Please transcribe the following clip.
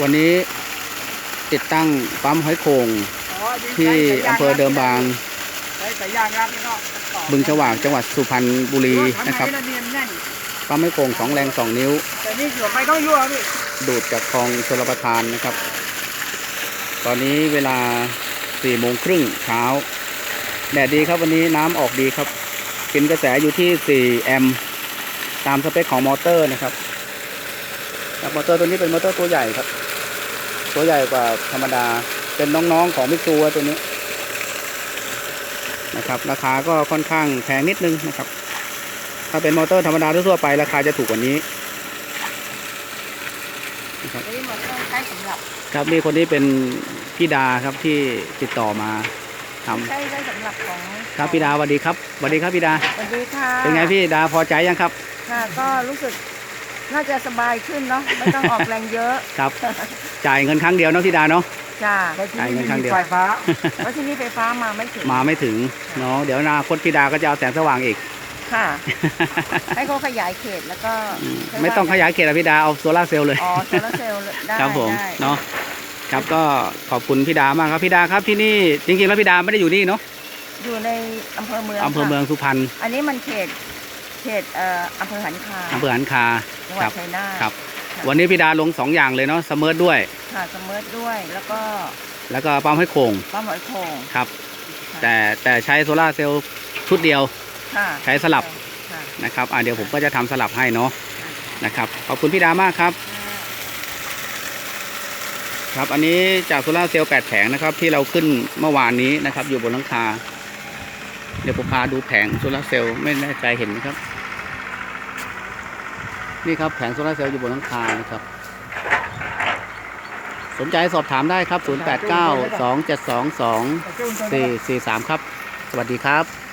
วันนี้ติดตั้งปั๊มหอยโข่งที่อำเภอเดิมบางใช้สายยางรัดนี่ก็ต่อบึงฉวากจังหวัดสุพรรณบุรีนะครับทำไมเนียนแน่นปั๊มหอยโข่งสองแรงสองนิ้วแต่นี่อยู่ไปต้องยั่วพี่ดูดจากคลองชลประทานนะครับ ตอนนี้เวลา4โมงครึ่งเช้าแดดดีครับวันนี้น้ำออกดีครับกินกระแสอยู่ที่ 4 แอมป์ตามสเปคของมอเตอร์นะครับครับ มอเตอร์ตัวนี้เป็นมอเตอร์ตัวใหญ่ครับ ตัวใหญ่กว่าธรรมดา เป็นน้องๆของมิตซูตัวนี้นะครับ ราคาก็ค่อนข้างแพงนิดนึงนะครับ ถ้าเป็นมอเตอร์ธรรมดาทั่วๆไป ราคาจะถูกกว่านี้อันนี้มันต้องใช้สำหรับครับนี่คนนี้เป็นพี่ดาครับที่ติดต่อมาทำใช้ใช้สำหรับของครับพี่ดาสวัสดีครับสวัสดีครับพี่ดาสวัสดีค่ะเป็นไงพี่ดาพอใจยังครับ ค่ะก็รู้สึก น่าจะสบายขึ้นเนาะไม่ต้องออกแรงเยอะครับ จ่ายเงินครั้งเดียวเนาะพี่ดาเนาะจ้าแต่ที่จ่ายเงินี่นครั้งมีเดียวไฟฟ้า เพราะที่นี่ไฟฟ้ามาไม่ถึงมาไม่ถึงเนาะเดี๋ยวอนาคตพี่ดาก็จะเอาแสงสว่างอีก ค่ะ ให้เขาขยายเขตแล้วก็อืมใช้ไม่ต้องขบ้นยายเขตอะพี่ดาเอาโซลาร์เซลล์เลย อ๋อโซลาร์เซลล์ได้ครับผมได้เนาะครับก็ขอบคุณพี่ดามากครับพี่ดาครับที่นี่จริงๆแล้วพี่ดาไม่ได้อยู่นี่เนาะอยู่ในอำเภอเมืองอำเภอเมืองค่ะสุพรรณอันนี้มันเขต เขตเอ่ออำเภอหันคาอำเภอหันคาจังหควัรัดบชัยนาทครับ วันนี้พี่ดาลงสองอย่างเลยเนาะเสมอด้วย ค่ะสมเมิร์ดด้วย แล้วก็แล้วก็ปั๊มให้โข่งป้าหมอยโคงครับแต่แต่ใช้โซลาร์เซลล์ชุดเดียว ค่ะใช้สลับ ค่ะ นะครับอ่าเดี๋ยวผมก็จะทำสลับให้เนาะนะครับขอบคุณพี่ดามากครับ ครับ อันนี้จากโซลาร์เซลล์8แผงนะครับที่เราขึ้นเมื่อวานนี้นะครับอยู่บนหลังคา เดี๋ยวผมพาดูแผงโซลาร์เซลล์ไม่แน่ใจเห็นไหมครับ นี่ครับแผงโซลาร์เซลล์อยู่บนหลังคานะครับ สนใจสอบถามได้ครับ 089 272 2443 ครับ สวัสดีครับ